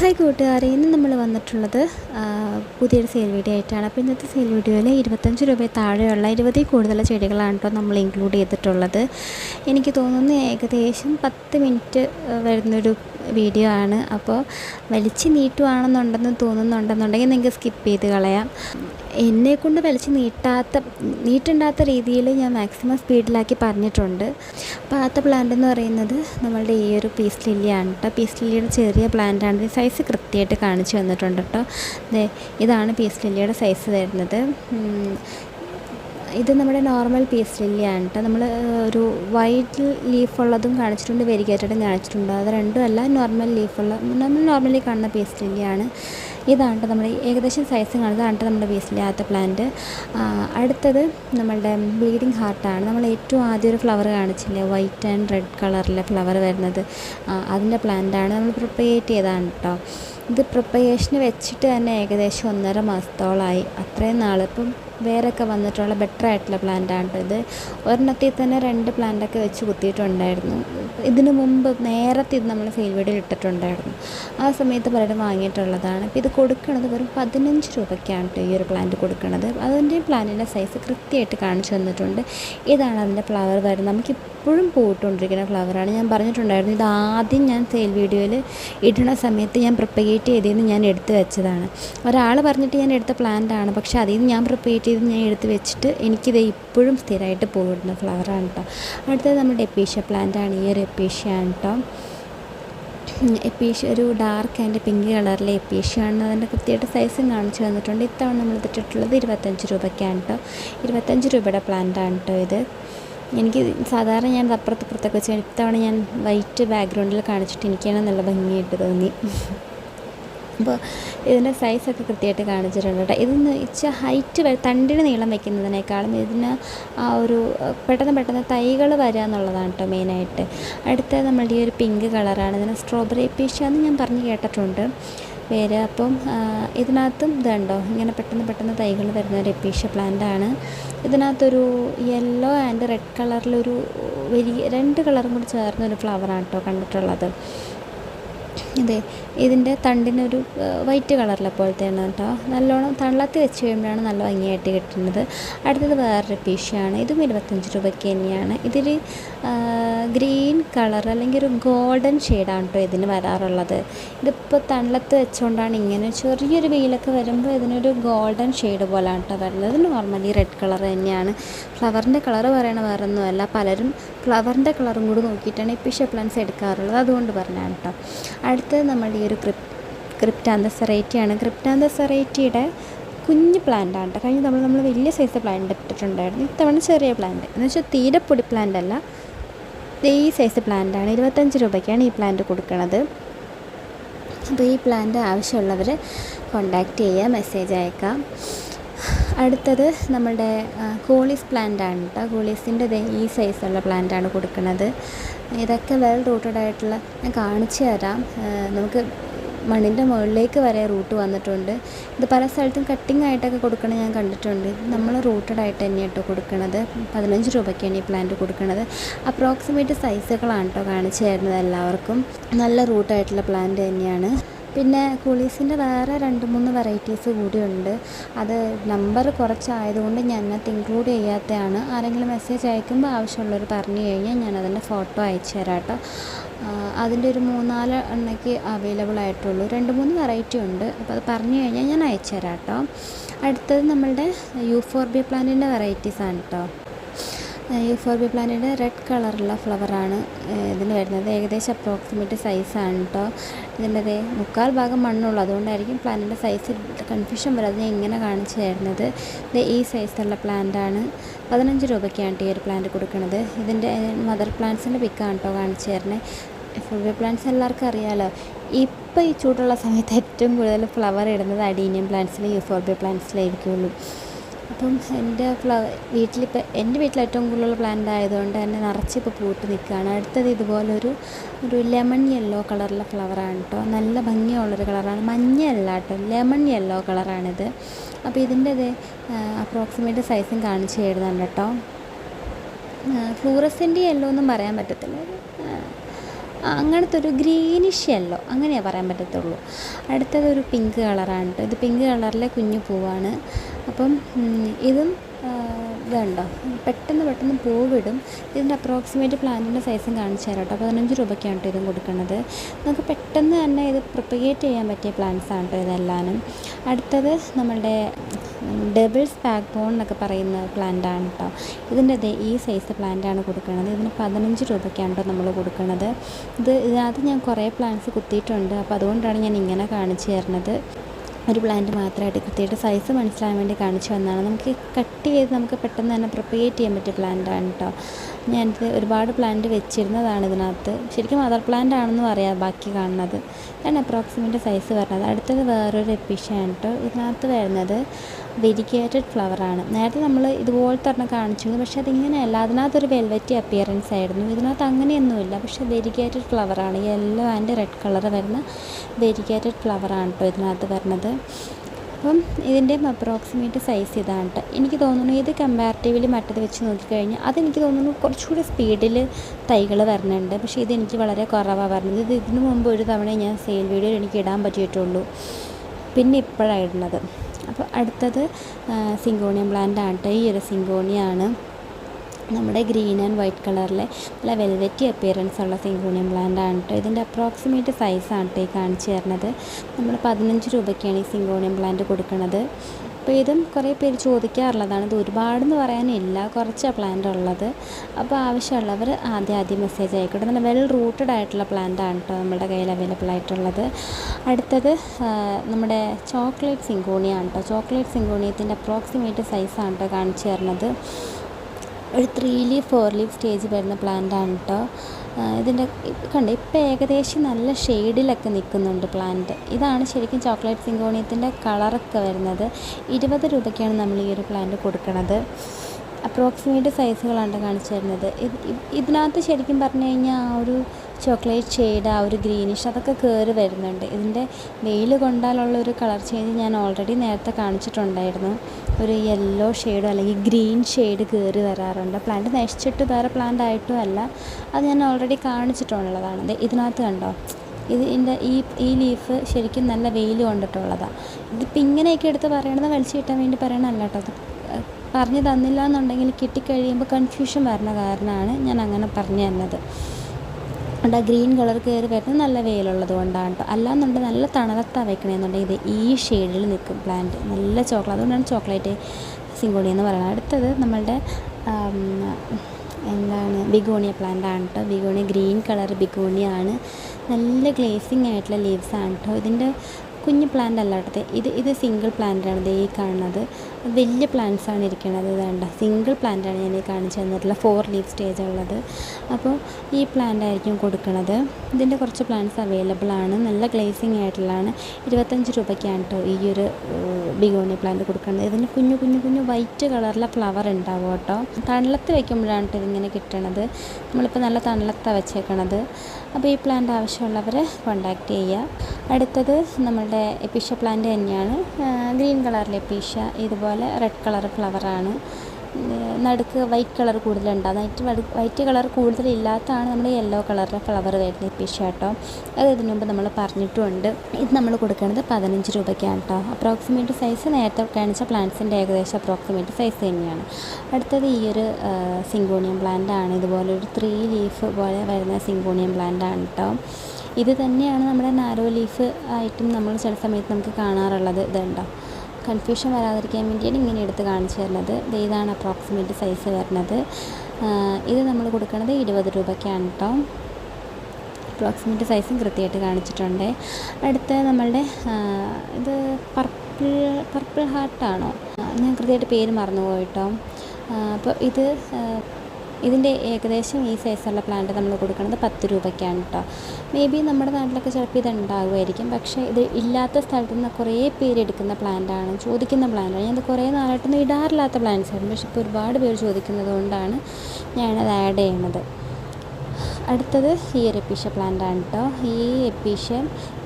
Hi കൂട്ടുകാരെ ഇന്ന് നമ്മൾ വന്നിട്ടുള്ളത് പുതിയൊരു സെയിൽ വീഡിയോ ആയിട്ടാണ്. അപ്പോൾ ഇന്നത്തെ സെയിൽ വീഡിയോയിൽ ഇരുപത്തഞ്ച് രൂപ താഴെയുള്ള ഇരുപതിൽ കൂടുതൽ ചെടികളാണ് കേട്ടോ നമ്മൾ ഇൻക്ലൂഡ് ചെയ്തിട്ടുള്ളത്. എനിക്ക് തോന്നുന്നു ഏകദേശം പത്ത് മിനിറ്റ് വരുന്നൊരു വീഡിയോ ആണ്. അപ്പോൾ വലിച്ചു നീട്ടുവാണെന്നുണ്ടെന്ന് തോന്നുന്നുണ്ടെന്നുണ്ടെങ്കിൽ നിങ്ങൾക്ക് സ്കിപ്പ് ചെയ്ത് കളയാം. എന്നെ കൊണ്ട് വലിച്ച് നീട്ടാത്ത നീട്ടുണ്ടാത്ത രീതിയിൽ ഞാൻ മാക്സിമം സ്പീഡിലാക്കി പറഞ്ഞിട്ടുണ്ട്. അപ്പോൾ ആദ്യത്തെ പ്ലാന്റ് എന്ന് പറയുന്നത് നമ്മളുടെ ഈ ഒരു പീസ് ലില്ലിയാണ് കേട്ടോ പീസ് ലില്ലിയുടെ ചെറിയ പ്ലാന്റാണ് സൈസ് കൃത്യമായിട്ട് കാണിച്ചു വന്നിട്ടുണ്ട് കേട്ടോ ഇതാണ് പീസ് ലില്ലിയുടെ സൈസ് വരുന്നത്. ഇത് നമ്മുടെ നോർമൽ പീസ് ലില്ലിയാണ് കേട്ടോ നമ്മൾ ഒരു വൈറ്റ് ലീഫുള്ളതും കാണിച്ചിട്ടുണ്ട് വെരിഗേറ്റഡും കാണിച്ചിട്ടുണ്ട്. അത് രണ്ടും അല്ല നോർമൽ ലീഫുള്ള നമ്മൾ നോർമലി കാണുന്ന പീസ് ലില്ലിയാണ് ഇതാണ് നമ്മുടെ ഏകദേശം സൈസ് കാണുന്നത് ആണ് നമ്മുടെ വേസ്റ്റിലാത്ത പ്ലാന്റ് അടുത്തത് നമ്മളുടെ ബ്ലീഡിങ് ഹാർട്ടാണ് നമ്മൾ ഏറ്റവും ആദ്യം ഒരു ഫ്ലവർ കാണിച്ചില്ലേ? വൈറ്റ് ആൻഡ് റെഡ് കളറിലെ ഫ്ലവർ വരുന്നത്. അതിന്റെ പ്ലാന്റാണ് നമ്മൾ പ്രിപ്പറേറ്റ് ചെയ്തതാണ് കേട്ടോ ഇത് പ്രിപ്പറേഷന് വെച്ചിട്ട് തന്നെ ഏകദേശം ഒന്നര മാസത്തോളമായി അത്രയും നാൾ ഇപ്പം വേറൊക്കെ വന്നിട്ടുള്ള ബെറ്റർ ആയിട്ടുള്ള പ്ലാന്റാണ് ഇത്. ഒരെണ്ണത്തിൽ തന്നെ രണ്ട് പ്ലാന്റൊക്കെ വെച്ച് കുത്തിയിട്ടുണ്ടായിരുന്നു. ഇതിന് മുമ്പ് നേരത്തെ ഇത് നമ്മൾ സെയിൽ വീഡിയോയിൽ ഇട്ടിട്ടുണ്ടായിരുന്നു. ആ സമയത്ത് പലരും വാങ്ങിയിട്ടുള്ളതാണ്. അപ്പോൾ ഇത് കൊടുക്കുന്നത് വെറും പതിനഞ്ച് രൂപയ്ക്കാണ് കേട്ടോ ഈ ഒരു പ്ലാന്റ് കൊടുക്കുന്നത് അതിന്റെ പ്ലാന്റിന്റെ സൈസ് കൃത്യമായിട്ട് കാണിച്ചു തന്നിട്ടുണ്ട്. ഇതാണ് അതിന്റെ ഫ്ലവർ വരുന്നത്. നമുക്ക് ഇപ്പോഴും പോയിട്ടുകൊണ്ടിരിക്കുന്ന ഫ്ലവറാണ് ഞാൻ പറഞ്ഞിട്ടുണ്ടായിരുന്നു ഇത് ആദ്യം ഞാൻ സെയിൽ വീഡിയോയിൽ ഇടുന്ന സമയത്ത് ഞാൻ പ്രിപ്പേറ്റ് ചെയ്തതെന്ന് ഞാൻ എടുത്തു വെച്ചതാണ്. ഒരാൾ പറഞ്ഞിട്ട് ഞാൻ എടുത്ത പ്ലാന്റ് ആണ് പക്ഷേ അതിൽ നിന്ന് ഞാൻ പ്രിപ്പേറ്റ് ചെയ്ത് ഞാൻ എടുത്ത് വെച്ചിട്ട് എനിക്കിത് ഇപ്പോഴും സ്ഥിരമായിട്ട് പോയിടുന്ന ഫ്ലവറാണ് കേട്ടോ അടുത്തത് നമ്മുടെ എപ്പീഷ്യ പ്ലാന്റ് ആണ്. ഈ ഒരു എപ്പീഷ്യ ആണ് കേട്ടോ എപ്പീഷ്യ ഒരു ഡാർക്ക് ആൻഡ് പിങ്ക് കളറിലെ എപ്പീഷ്യ ആണ്. അതിന്റെ കൃത്യമായിട്ട് സൈസും കാണിച്ചു തന്നിട്ടുണ്ട്. ഇത്തവണ നമ്മൾ ഇട്ടിട്ടുള്ളത് ഇരുപത്തഞ്ച് രൂപയ്ക്കാണ് കേട്ടോ ഇരുപത്തഞ്ച് രൂപയുടെ പ്ലാന്റാണ് കേട്ടോ ഇത്. എനിക്ക് സാധാരണ ഞാൻ അപ്പുറത്ത് ഇപ്പുറത്തൊക്കെ വെച്ച് ഇത്തവണ ഞാൻ വൈറ്റ് ബാക്ക്ഗ്രൗണ്ടിൽ കാണിച്ചിട്ട് എനിക്കാണ് നല്ല ഭംഗിയായിട്ട് തോന്നി. അപ്പോൾ ഇതിന്റെ സൈസൊക്കെ കൃത്യമായിട്ട് കാണിച്ചിട്ടുണ്ട് കേട്ടോ. ഇതിന്ന് ഇച്ച ഹൈറ്റ് തണ്ടിന് നീളം വെക്കുന്നതിനേക്കാളും ഇതിന് ആ ഒരു പെട്ടെന്ന് പെട്ടെന്ന് തൈകൾ വരിക എന്നുള്ളതാണ് കേട്ടോ മെയിനായിട്ട് അടുത്ത നമ്മളുടെ ഈ ഒരു പിങ്ക് കളറാണ് ഇതിന് സ്ട്രോബെറി പീഷ്യ എന്ന് ഞാൻ പറഞ്ഞ് കേട്ടിട്ടുണ്ട്. പേര്. അപ്പം ഇതിനകത്തും ഇതുണ്ടോ? ഇങ്ങനെ പെട്ടെന്ന് പെട്ടെന്ന് തൈകൾ വരുന്ന ഒരു എപ്പീഷ്യ പ്ലാന്റ് ആണ്. ഇതിനകത്തൊരു യെല്ലോ ആൻഡ് റെഡ് കളറിലൊരു വലിയ രണ്ട് കളറും കൂടി ചേർന്നൊരു ഫ്ലവറാണ് കേട്ടോ കണ്ടിട്ടുള്ളത്. ഇതെ ഇതിന്റെ തണ്ടിനൊരു വൈറ്റ് കളറിലെ പോലത്തെയാണ് കേട്ടോ. നല്ലോണം തള്ളത്ത് വെച്ച് കഴിയുമ്പോഴാണ് നല്ല ഭംഗിയായിട്ട് കിട്ടുന്നത്. അടുത്തത് വേറൊരു പീഷയാണ് ഇതും ഇരുപത്തഞ്ച് രൂപയ്ക്ക് തന്നെയാണ്. ഇതിൽ ഗ്രീൻ കളർ അല്ലെങ്കിൽ ഒരു ഗോൾഡൻ ഷെയ്ഡാണ് കേട്ടോ ഇതിന് വരാറുള്ളത്. ഇതിപ്പോൾ തള്ളത്ത് വെച്ചുകൊണ്ടാണ് ഇങ്ങനെ ചെറിയൊരു വെയിലൊക്കെ വരുമ്പോൾ ഇതിനൊരു ഗോൾഡൻ ഷെയ്ഡ് പോലെയാണ് കേട്ടോ വരുന്നത്. നോർമലി റെഡ് കളർ തന്നെയാണ്. ഫ്ലവറിന്റെ കളർ പറയണ വേറെ ഒന്നുമല്ല പലരും ഫ്ലവറിന്റെ കളറും കൂടി നോക്കിയിട്ടാണ് ഈ പിഷ പ്ലാന്റ്സ് എടുക്കാറുള്ളത്. അതുകൊണ്ട് പറഞ്ഞാണ് കേട്ടോ. അടുത്തത് നമ്മുടെ ഈ ഒരു ക്രിപ് ക്രിപ്റ്റാന്തസറൈറ്റിയാണ്. ക്രിപ്റ്റാന്തസറൈറ്റിയുടെ കുഞ്ഞ് പ്ലാന്റ് ആണ് കേട്ടോ കഴിഞ്ഞ തവണ നമ്മൾ വലിയ സൈസ് പ്ലാന്റ് ഇട്ടിട്ടുണ്ടായിരുന്നു. ഇത്തവണ ചെറിയ പ്ലാന്റ്. എന്ന് വെച്ചാൽ തീരെ പൊടി പ്ലാന്റ് അല്ല. ഈ സൈസ് പ്ലാന്റ് ആണ് ഇരുപത്തഞ്ച് രൂപയ്ക്കാണ് ഈ പ്ലാന്റ് കൊടുക്കുന്നത് അപ്പോൾ ഈ പ്ലാന്റ് ആവശ്യമുള്ളവർ കോണ്ടാക്റ്റ് ചെയ്യുക മെസ്സേജ് അയക്കാം. അടുത്തത് നമ്മുടെ കോളീസ് പ്ലാന്റ് ആണ് കേട്ടോ കോളീസിന്റെ ഈ സൈസുള്ള പ്ലാന്റ് ആണ് കൊടുക്കുന്നത് ഇതൊക്കെ വെൽ റൂട്ടഡ് ആയിട്ടുള്ള ഞാൻ കാണിച്ചു തരാം. നമുക്ക് മണ്ണിന്റെ മുകളിലേക്ക് വരെ റൂട്ട് വന്നിട്ടുണ്ട്. ഇത് പല സ്ഥലത്തും കട്ടിംഗ് ആയിട്ടൊക്കെ കൊടുക്കണത് ഞാൻ കണ്ടിട്ടുണ്ട്. നമ്മൾ റൂട്ടഡ് ആയിട്ട് തന്നെ കേട്ടോ കൊടുക്കണത്. പതിനഞ്ച് രൂപയ്ക്കാണ് ഈ പ്ലാന്റ് കൊടുക്കണത്. അപ്രോക്സിമേറ്റ് സൈസുകളാണ് കേട്ടോ കാണിച്ചു തരുന്നത് എല്ലാവർക്കും. നല്ല റൂട്ടായിട്ടുള്ള പ്ലാന്റ് തന്നെയാണ്. പിന്നെ കുളീസിന്റെ വേറെ രണ്ട് മൂന്ന് വെറൈറ്റീസ് കൂടിയുണ്ട്. അത് നമ്പർ കുറച്ചായതുകൊണ്ട് ഞാൻ അതിനകത്ത് ഇൻക്ലൂഡ് ചെയ്യാത്തതാണ്. ആരെങ്കിലും മെസ്സേജ് അയക്കുമ്പോൾ ആവശ്യമുള്ളവർ പറഞ്ഞു കഴിഞ്ഞാൽ ഞാൻ അതിന്റെ ഫോട്ടോ അയച്ചു തരാം കേട്ടോ. അതിന്റെ ഒരു മൂന്നാൽ എണ്ണയ്ക്ക് അവൈലബിൾ ആയിട്ടുള്ളൂ. രണ്ട് മൂന്ന് വെറൈറ്റി ഉണ്ട്. അപ്പോൾ അത് പറഞ്ഞു കഴിഞ്ഞാൽ ഞാൻ അയച്ചു തരാം കേട്ടോ. അടുത്തത് നമ്മളുടെ യു ഫോർ ബി പ്ലാന്റിന്റെ വെറൈറ്റീസ് ആണ് കേട്ടോ. യൂഫോർബിയ പ്ലാന്റിന്റെ റെഡ് കളറുള്ള ഫ്ലവറാണ്. ഇതിന് വരുന്നത് ഏകദേശം അപ്രോക്സിമേറ്റ് സൈസാണ് കേട്ടോ ഇതിന്റെ മുക്കാൽ ഭാഗം മണ്ണുള്ളൂ. അതുകൊണ്ടായിരിക്കും പ്ലാന്റിന്റെ സൈസ് കൺഫ്യൂഷൻ വരാതെ ഇങ്ങനെ കാണിച്ചു തരുന്നത്. ഇത് ഈ സൈസുള്ള പ്ലാന്റാണ്. പതിനഞ്ച് രൂപയ്ക്കാണ് ഈ ഒരു പ്ലാന്റ് കൊടുക്കുന്നത് ഇതിന്റെ മദർ പ്ലാന്റ്സിന്റെ പിക്കാണ് കേട്ടോ കാണിച്ചു തരുന്നത് ഫുൾബി പ്ലാന്റ്സ് എല്ലാവർക്കും അറിയാമല്ലോ ഇപ്പോൾ ഈ ചൂടുള്ള സമയത്ത് ഏറ്റവും കൂടുതൽ ഫ്ലവർ ഇടുന്നത് അഡീനിയം പ്ലാന്റ്സിൽ യൂഫോർബിയ പ്ലാന്റ്സിലായിരിക്കുള്ളൂ. അപ്പം എന്റെ ഫ്ലവർ വീട്ടിലിപ്പോൾ എന്റെ വീട്ടിൽ ഏറ്റവും കൂടുതലുള്ള പ്ലാന്റ് ആയതുകൊണ്ട് തന്നെ നിറച്ച് ഇപ്പോൾ പൂട്ട് നിൽക്കുകയാണ്. അടുത്തത് ഇതുപോലൊരു ഒരു ലെമൺ യെല്ലോ കളറുള്ള ഫ്ലവറാണ് കേട്ടോ നല്ല ഭംഗിയുള്ളൊരു കളറാണ് മഞ്ഞയല്ല കേട്ടോ ലെമൺ യെല്ലോ കളറാണിത് അപ്പോൾ ഇതിന്റെ ഇത് അപ്രോക്സിമേറ്റ് സൈസും കാണിച്ച് തരുന്നുണ്ട് കേട്ടോ ഫ്ലൂറസിന്റെ യെല്ലോ ഒന്നും പറയാൻ പറ്റത്തില്ല. അങ്ങനത്തെ ഒരു ഗ്രീനിഷ് യെല്ലോ അങ്ങനെയേ പറയാൻ പറ്റത്തുള്ളൂ. അടുത്തത് ഒരു പിങ്ക് കളറാണ് കേട്ടോ ഇത് പിങ്ക് കളറിലെ കുഞ്ഞു പൂവാണ്. അപ്പം ഇതും വേണ്ട. പെട്ടെന്ന് പെട്ടെന്ന് പൂവിടും. ഇതിന്റെ അപ്രോക്സിമേറ്റ് പ്ലാന്റിന്റെ സൈസും കാണിച്ചു തരാം കേട്ടോ. പതിനഞ്ച് രൂപയ്ക്കാണ് കേട്ടോ ഇതും കൊടുക്കുന്നത് നമുക്ക് പെട്ടെന്ന് തന്നെ ഇത് പ്രൊപ്പഗേറ്റ് ചെയ്യാൻ പറ്റിയ പ്ലാന്റ്സ് ആണ് കേട്ടോ ഇതെല്ലാനും. അടുത്തത് നമ്മളുടെ ഡബിൾസ് ബാക്ക് ബോൺ എന്നൊക്കെ പറയുന്ന പ്ലാന്റാണ് കേട്ടോ. ഇതിന്റെ ഈ സൈസ് പ്ലാന്റാണ് കൊടുക്കുന്നത് ഇതിന് പതിനഞ്ച് രൂപയ്ക്കാണ് കേട്ടോ നമ്മൾ കൊടുക്കുന്നത് ഇത് ഇതിനകത്ത് ഞാൻ കുറേ പ്ലാന്റ്സ് കുത്തിയിട്ടുണ്ട്. അപ്പോൾ അതുകൊണ്ടാണ് ഞാൻ ഇങ്ങനെ കാണിച്ചു തരുന്നത് ഒരു പ്ലാന്റ് മാത്രമായിട്ട് കൃത്യമായിട്ട് സൈസ് മനസ്സിലാകാൻ വേണ്ടി കാണിച്ചു വന്നതാണ്. നമുക്ക് കട്ട് ചെയ്ത് നമുക്ക് പെട്ടെന്ന് തന്നെ പ്രൊപ്പഗേറ്റ് ചെയ്യാൻ പറ്റിയ പ്ലാന്റാണ് കേട്ടോ ഞാനിത് ഒരുപാട് പ്ലാന്റ് വെച്ചിരുന്നതാണ് ഇതിനകത്ത്. ശരിക്കും മദർ പ്ലാന്റ് ആണെന്ന് പറയാം ബാക്കി കാണുന്നത്. ഞാൻ അപ്രോക്സിമേറ്റ് സൈസ് പറഞ്ഞത്. അടുത്തത് വേറൊരു എപ്പിഷയാണ് കേട്ടോ ഇതിനകത്ത് വരുന്നത് വെരിഗേറ്റഡ് ഫ്ലവറാണ് നേരത്തെ നമ്മൾ ഇതുപോലത്തെ ഒരെണ്ണം കാണിച്ചിരുന്നു. പക്ഷേ അതിങ്ങനെയല്ല. അതിനകത്തൊരു വെൽവെറ്റി അപ്പിയറൻസ് ആയിരുന്നു. ഇതിനകത്ത് അങ്ങനെയൊന്നുമില്ല. പക്ഷേ വെരിഗേറ്റഡ് ഫ്ലവറാണ് യെല്ലോ ആൻഡ് റെഡ് കളർ വരുന്ന വെരിഗേറ്റഡ് ഫ്ലവറാണ് കേട്ടോ ഇതിനകത്ത് വരുന്നത്. അപ്പം ഇതിന്റെ അപ്രോക്സിമേറ്റ് സൈസ് ഇതാണ് കേട്ടോ എനിക്ക് തോന്നുന്നു ഇത് കമ്പാരിറ്റീവ്ലി മറ്റത് വെച്ച് നോക്കിക്കഴിഞ്ഞാൽ അതെനിക്ക് തോന്നുന്നു കുറച്ചുകൂടി സ്പീഡിൽ തൈകൾ വരുന്നുണ്ട് പക്ഷേ ഇതെനിക്ക് വളരെ കുറവാണ് വരുന്നത് ഇത് ഇതിനു മുമ്പ് ഒരു തവണ ഞാൻ സെയിൽ വീഡിയോയിൽ എനിക്ക് ഇടാൻ പറ്റിയിട്ടുള്ളൂ. പിന്നെ ഇപ്പോഴാണ് ഇടുന്നത്. അപ്പോൾ അടുത്തത് സിങ്കോണിയം പ്ലാന്റ് ആണ് കേട്ടോ ഈ ഒരു സിങ്കോണിയാണ് നമ്മുടെ ഗ്രീൻ ആൻഡ് വൈറ്റ് കളറിലെ നല്ല വെൽവെറ്റി അപ്പിയറൻസ് ഉള്ള സിങ്കോണിയം പ്ലാന്റ് ആണ് കേട്ടോ ഇതിന്റെ അപ്രോക്സിമേറ്റ് സൈസാണ് കേട്ടോ ഈ കാണിച്ചു തരുന്നത്. നമ്മൾ പതിനഞ്ച് രൂപയ്ക്കാണ് ഈ സിങ്കോണിയം പ്ലാന്റ് കൊടുക്കുന്നത് അപ്പോൾ ഇതും കുറേ പേര് ചോദിക്കാറുള്ളതാണ്. ഇത് ഒരുപാടെന്ന് പറയാനില്ല കുറച്ചാണ് പ്ലാന്റ് ഉള്ളത്. അപ്പോൾ ആവശ്യമുള്ളവർ ആദ്യം ആദ്യം മെസ്സേജ് ആയിക്കോട്ടെ നല്ല വെൽ റൂട്ടഡ് ആയിട്ടുള്ള പ്ലാന്റ് ആണ് കേട്ടോ നമ്മുടെ കയ്യിൽ അവൈലബിൾ ആയിട്ടുള്ളത്. അടുത്തത് നമ്മുടെ ചോക്ലേറ്റ് സിങ്കോണിയാണ് കേട്ടോ ചോക്ലേറ്റ് സിങ്കോണിയത്തിന്റെ അപ്രോക്സിമേറ്റ് സൈസാണ് കേട്ടോ കാണിച്ചു തരുന്നത്. ഒരു three leaf four leaf stage വരുന്ന പ്ലാന്റ് ആണ് കേട്ടോ ഇതിന്റെ കണ്ടോ ഇപ്പോൾ ഏകദേശം നല്ല ഷെയ്ഡിലൊക്കെ നിൽക്കുന്നുണ്ട് പ്ലാന്റ് ഇതാണ് ശരിക്കും ചോക്ലേറ്റ് സിങ്കോണിയത്തിന്റെ കളറൊക്കെ വരുന്നത്. ഇരുപത് രൂപയ്ക്കാണ് നമ്മൾ ഈ ഒരു പ്ലാന്റ് കൊടുക്കുന്നത് അപ്രോക്സിമേറ്റ് സൈസുകളാണ് കാണിച്ചു തരുന്നത്. ഇത് ഇതിനകത്ത് ശരിക്കും പറഞ്ഞു കഴിഞ്ഞാൽ ആ ഒരു ചോക്ലേറ്റ് ഷെയ്ഡ് ആ ഒരു ഗ്രീനിഷ് അതൊക്കെ കയറി വരുന്നുണ്ട്. ഇതിന്റെ വെയിൽ കൊണ്ടാലുള്ള ഒരു കളർ ചേഞ്ച് ഞാൻ ഓൾറെഡി നേരത്തെ കാണിച്ചിട്ടുണ്ടായിരുന്നു. ഒരു യെല്ലോ ഷെയ്ഡോ അല്ലെങ്കിൽ ഗ്രീൻ ഷെയ്ഡ് കയറി വരാറുണ്ട്. പ്ലാന്റ് നശിച്ചിട്ട് വേറെ പ്ലാന്റ് ആയിട്ടും അല്ല. അത് ഞാൻ ഓൾറെഡി കാണിച്ചിട്ടുള്ളതാണ്. ഇതിനകത്ത് കണ്ടോ? ഇതിന്റെ ഈ ഈ ലീഫ് ശരിക്കും നല്ല വെയിൽ കൊണ്ടിട്ടുള്ളതാണ് ഇതിപ്പോൾ ഇങ്ങനെയൊക്കെ എടുത്ത് പറയണത് വലിച്ചു കിട്ടാൻ വേണ്ടി പറയണതല്ല കേട്ടോ. പറഞ്ഞു തന്നില്ല എന്നുണ്ടെങ്കിൽ കിട്ടിക്കഴിയുമ്പോൾ കൺഫ്യൂഷൻ വരണ കാരണമാണ് ഞാൻ അങ്ങനെ പറഞ്ഞു തന്നത്. ആ ഗ്രീൻ കളർ കയറി വരുന്നത് നല്ല വെയിലുള്ളത് കൊണ്ടാണ് കേട്ടോ അല്ലാന്നുണ്ടെങ്കിൽ നല്ല തണലത്താണ് വെക്കണമെന്നുണ്ടെങ്കിൽ ഇത് ഈ ഷെയ്ഡിൽ നിൽക്കും പ്ലാന്റ്. നല്ല ചോക്ലേറ്റ്. അതുകൊണ്ടാണ് ചോക്ലേറ്റ് സിങ്കോണി എന്ന് പറയുന്നത്. അടുത്തത് നമ്മളുടെ എന്താണ്? ബിഗോണിയ പ്ലാന്റ് ആണ് കേട്ടോ ബിഗോണിയ ഗ്രീൻ കളർ ബിഗോണിയ ആണ്. നല്ല ഗ്ലേസിങ് ആയിട്ടുള്ള ലീവ്സ് ആണ് കേട്ടോ ഇതിന്റെ കുഞ്ഞു പ്ലാന്റ് അല്ല ഇത്. ഇത് സിംഗിൾ പ്ലാന്റാണ് ദേ ഈ കാണുന്നത്. വലിയ പ്ലാന്റ്സ് ആണ് ഇരിക്കുന്നത് വേണ്ട സിംഗിൾ പ്ലാന്റ് ആണ് ഞാൻ ഈ കാണിച്ചു തന്നിട്ടുള്ള. ഫോർ ലീഫ് സ്റ്റേജ് ഉള്ളത്. അപ്പോൾ ഈ പ്ലാന്റ് ആയിരിക്കും കൊടുക്കുന്നത് ഇതിന്റെ കുറച്ച് പ്ലാന്റ്സ് അവൈലബിൾ ആണ്. നല്ല ഗ്ലേസിങ് ആയിട്ടുള്ളതാണ്. ഇരുപത്തഞ്ച് രൂപയ്ക്കാണ് കേട്ടോ ഈ ഒരു ബിഗോണി പ്ലാന്റ് കൊടുക്കുന്നത് ഇതിന് കുഞ്ഞു കുഞ്ഞു കുഞ്ഞു വൈറ്റ് കളറിലെ ഫ്ലവർ ഉണ്ടാവും കേട്ടോ. തണലത്ത് വയ്ക്കുമ്പോഴാണ് കേട്ടോ ഇതിങ്ങനെ കിട്ടണത്. നമ്മളിപ്പോൾ നല്ല തണലത്താണ് വെച്ചേക്കണത്. അപ്പോൾ ഈ പ്ലാന്റ് ആവശ്യമുള്ളവർ കോണ്ടാക്ട് ചെയ്യുക. അടുത്തത് നമ്മളുടെ എപ്പീഷ പ്ലാന്റ് തന്നെയാണ്. ഗ്രീൻ കളറിലെ എപ്പീഷ. ഇതുപോലെ റെഡ് കളർ ഫ്ലവറാണ് നടുക്ക് വൈറ്റ് കളർ കൂടുതലുണ്ടാകും വൈറ്റ് വൈറ്റ് കളർ കൂടുതലില്ലാത്തതാണ് നമ്മൾ യെല്ലോ കളറിലെ ഫ്ലവർ വരുന്നത് എപ്പീഷ കേട്ടോ. അത് ഇതിനു മുമ്പ് നമ്മൾ പറഞ്ഞിട്ടുമുണ്ട് ഇത് നമ്മൾ കൊടുക്കുന്നത് പതിനഞ്ച് രൂപയ്ക്കാണ് കേട്ടോ. അപ്രോക്സിമേറ്റ് സൈസ് നേരത്തെ കാണിച്ച പ്ലാന്റ്സിന്റെ ഏകദേശം അപ്രോക്സിമേറ്റ് സൈസ് തന്നെയാണ്. അടുത്തത് ഈ ഒരു സിങ്കോണിയം പ്ലാന്റ് ആണ്. ഇതുപോലെ ഒരു ത്രീ ലീഫ് പോലെ വരുന്ന സിങ്കോണിയം പ്ലാന്റ് ആണ് കേട്ടോ. ഇത് തന്നെയാണ് നമ്മുടെ നാരോ ലീഫ് ആയിട്ടും നമ്മൾ ചില സമയത്ത് നമുക്ക് കാണാറുള്ളത്. ഇതുണ്ടോ കൺഫ്യൂഷൻ വരാതിരിക്കാൻ വേണ്ടിയാണ് ഇങ്ങനെ എടുത്ത് കാണിച്ചു തരുന്നത്. ഇതാണ് അപ്രോക്സിമേറ്റ് സൈസ് വരുന്നത്. ഇത് നമ്മൾ കൊടുക്കുന്നത് ഇരുപത് രൂപയ്ക്കാണ് കേട്ടോ അപ്രോക്സിമേറ്റ് സൈസും കൃത്യമായിട്ട് കാണിച്ചിട്ടുണ്ട്. അടുത്ത നമ്മളുടെ ഇത് പർപ്പിൾ പർപ്പിൾ ഹാർട്ടാണോ ഞാൻ കൃത്യമായിട്ട് പേര് മറന്നു പോയിട്ടോ അപ്പോൾ ഇത് ഇതിന്റെ ഏകദേശം ഈ സൈസുള്ള പ്ലാന്റ് നമ്മൾ കൊടുക്കുന്നത് പത്ത് രൂപയ്ക്കാണ് കേട്ടോ മേ ബി നമ്മുടെ നാട്ടിലൊക്കെ ചിലപ്പോൾ ഇത് ഉണ്ടാകുമായിരിക്കും പക്ഷേ ഇത് ഇല്ലാത്ത സ്ഥലത്ത് നിന്ന് കുറേ പേര് എടുക്കുന്ന പ്ലാന്റാണ് ചോദിക്കുന്ന പ്ലാന്റാണ് ഞാനത് കുറേ നാളായിട്ടൊന്നും ഇടാറില്ലാത്ത പ്ലാന്റ്സ് ആയിരുന്നു. പക്ഷേ ഇപ്പോൾ ഒരുപാട് പേര് ചോദിക്കുന്നത് കൊണ്ടാണ് ഞാനത് ആഡ് ചെയ്യണത് അടുത്തത് ഈ ഒരു എപ്പീഷ്യ പ്ലാന്റ് ആണ് കേട്ടോ ഈ എപ്പീഷ്യ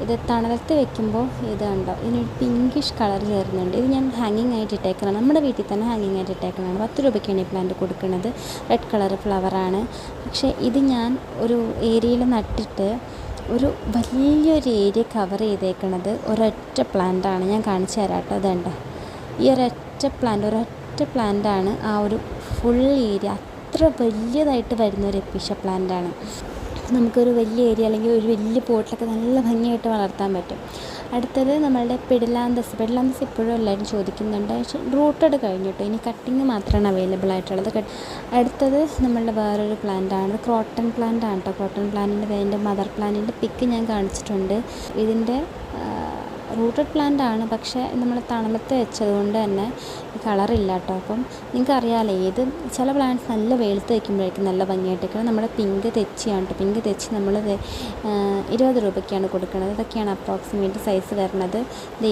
ഇത് തണലത്ത് വെക്കുമ്പോൾ ഇത് കണ്ടോ? ഇതിനൊരു പിങ്കിഷ് കളർ ചേർന്നുണ്ട് ഇത് ഞാൻ ഹാങ്ങിങ് ആയിട്ട് ഇട്ടേക്കുന്നതാണ്. നമ്മുടെ വീട്ടിൽ തന്നെ ഹാങ്ങിങ് ആയിട്ട് ഇട്ടേക്കുന്നതാണ്. പത്ത് രൂപയ്ക്കാണ് ഈ പ്ലാന്റ് കൊടുക്കുന്നത്. റെഡ് കളർ ഫ്ലവറാണ് പക്ഷേ ഇത് ഞാൻ ഒരു ഏരിയയിൽ നട്ടിട്ട് ഒരു വലിയൊരു ഏരിയ കവർ ചെയ്തേക്കണത് ഒരൊറ്റ പ്ലാന്റാണ് ഞാൻ കാണിച്ചു തരാം കേട്ടോ അതുണ്ട് ഈ ഒരൊറ്റ പ്ലാന്റ് ഒരൊറ്റ പ്ലാന്റാണ് ആ ഒരു ഫുൾ ഏരിയ അത്ര വലിയതായിട്ട് വരുന്ന ഒരു എപ്പിഷ പ്ലാന്റാണ്. നമുക്കൊരു വലിയ ഏരിയ അല്ലെങ്കിൽ ഒരു വലിയ പോട്ടിലൊക്കെ നല്ല ഭംഗിയായിട്ട് വളർത്താൻ പറ്റും. അടുത്തത് നമ്മളുടെ പെഡിലാന്തസ് പെഡിലാന്തസ് ഇപ്പോഴും എല്ലാവരും ചോദിക്കുന്നുണ്ട്. പക്ഷേ റൂട്ടഡ് കഴിഞ്ഞിട്ട് ഇനി കട്ടിങ് മാത്രമാണ് അവൈലബിൾ ആയിട്ടുള്ളത്. കട്ട് അടുത്തത് നമ്മളുടെ വേറൊരു പ്ലാന്റാണ്. ക്രോട്ടൺ പ്ലാന്റ് ആണ് കേട്ടോ. ക്രോട്ടൺ പ്ലാന്റിന്റെ അതിന്റെ മദർ പ്ലാന്റിന്റെ പിക്ക് ഞാൻ കാണിച്ചിട്ടുണ്ട്. ഇതിന്റെ റൂട്ടഡ് പ്ലാന്റ് ആണ് പക്ഷേ നമ്മൾ തണലത്ത് വെച്ചതുകൊണ്ട് തന്നെ കളറില്ല കേട്ടോ. അപ്പം നിങ്ങൾക്ക് അറിയാമല്ലോ ഏത് ചില പ്ലാന്റ്സ് നല്ല വെയിലത്ത് വയ്ക്കുമ്പോഴേക്കും നല്ല ഭംഗിയായിട്ട് വയ്ക്കണം നമ്മുടെ പിങ്ക് തെച്ചിയാണ് കേട്ടോ. പിങ്ക് തെച്ചി നമ്മൾ ഇരുപത് രൂപയ്ക്കാണ് കൊടുക്കുന്നത് ഇതൊക്കെയാണ് അപ്രോക്സിമേറ്റ് സൈസ് വരുന്നത്.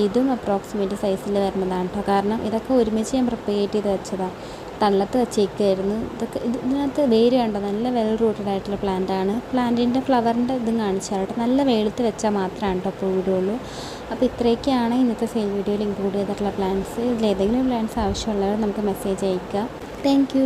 ഇതും അപ്രോക്സിമേറ്റ് സൈസിൽ വരുന്നതാണ് കേട്ടോ. കാരണം ഇതൊക്കെ ഒരുമിച്ച് ഞാൻ പ്രിപ്പയർ ചെയ്ത് വെച്ചതാണ് തണലത്ത് വെച്ചേക്കായിരുന്നു. ഇതൊക്കെ ഇത് ഇതിനകത്ത് വേര് കണ്ടോ? നല്ല വെൽ റൂട്ടഡ് ആയിട്ടുള്ള പ്ലാന്റ് ആണ്. പ്ലാന്റിന്റെ ഫ്ലവറിന്റെ ഇതും കാണിച്ചാൽ കേട്ടോ. നല്ല വെയിലത്ത് വെച്ചാൽ മാത്രമാണ് കേട്ടോ അപ്പോൾ വിടുകയുള്ളൂ അപ്പോൾ ഇത്രയൊക്കെയാണ് ഇന്നത്തെ സെയിൽ വീഡിയോയിൽ ഇൻക്ലൂഡ് ചെയ്തിട്ടുള്ള പ്ലാന്റ്സ് ഇതിൽ ഏതെങ്കിലും പ്ലാന്റ്സ് ആവശ്യമുള്ളവർ നമുക്ക് മെസ്സേജ് അയക്കുക താങ്ക്